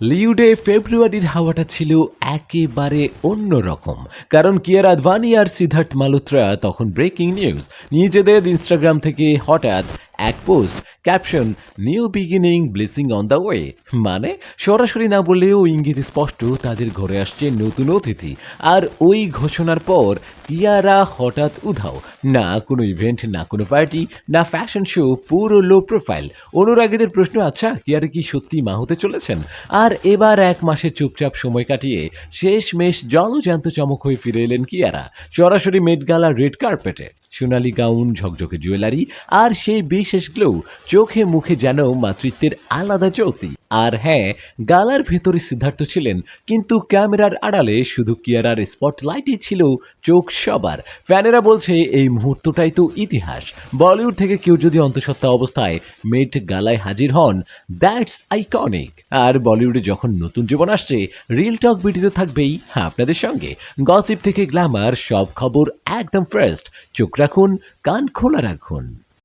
লিউডে ফেব্রুয়ারির হাওয়াটা ছিল একেবারে অন্যরকম কারণ কিয়ার আদভানি আর সিদ্ধার্থ মালুত্রা তখন ব্রেকিং নিউজ। নিজেদের ইনস্টাগ্রাম থেকে হঠাৎ এক post caption new beginning blessing on the way মানে সরাসরি না বললেও ইঙ্গিত স্পষ্ট তাদের ঘরে আসছে নতুন অতিথি। আর ওই ঘোষণার পর কিয়ারা হঠাৎ উধাও। না কোনো ইভেন্ট না কোনো পার্টি না ফ্যাশন শো পুরো লো প্রোফাইল অনুরাগীদের প্রশ্ন আচ্ছা কিয়ারা কি সত্যি মা হতে চলেছেন? আর এবার এক মাসের চুপচাপ সময় কাটিয়ে শেষমেশ জলজ্যান্ত চমক হয়ে ফিরে এলেন কিয়ারা। সরাসরি মেট গালা রেড কার্পেটে সোনালি গাউন ঝকঝকে জুয়েলারি আর সেই বিশেষ গ্লো চোখে মুখে যেন মাতৃত্বের আলাদা জ্যোতি। আর হ্যাঁ গালার ভেতরে সিদ্ধার্থ ছিলেন, কিন্তু ক্যামেরার আড়ালে শুধু কিয়ারার স্পটলাইটই ছিল চোখ সবার। ফ্যানেরা বলছে, এই মুহূর্তটাই তো ইতিহাস। বলিউড থেকে কেউ যদি অন্তঃসত্ত্বা অবস্থায় মেট গালায় হাজির হন, দ্যাটস আইকনিক। আর বলিউডে যখন নতুন জীবন আসছে রিল টক ভিডিওতে থাকবেই আপনাদের সঙ্গে। গসিপ থেকে গ্ল্যামার, সব খবর একদম ফার্স্ট চোখ রাখুন, কান খোলা রাখুন।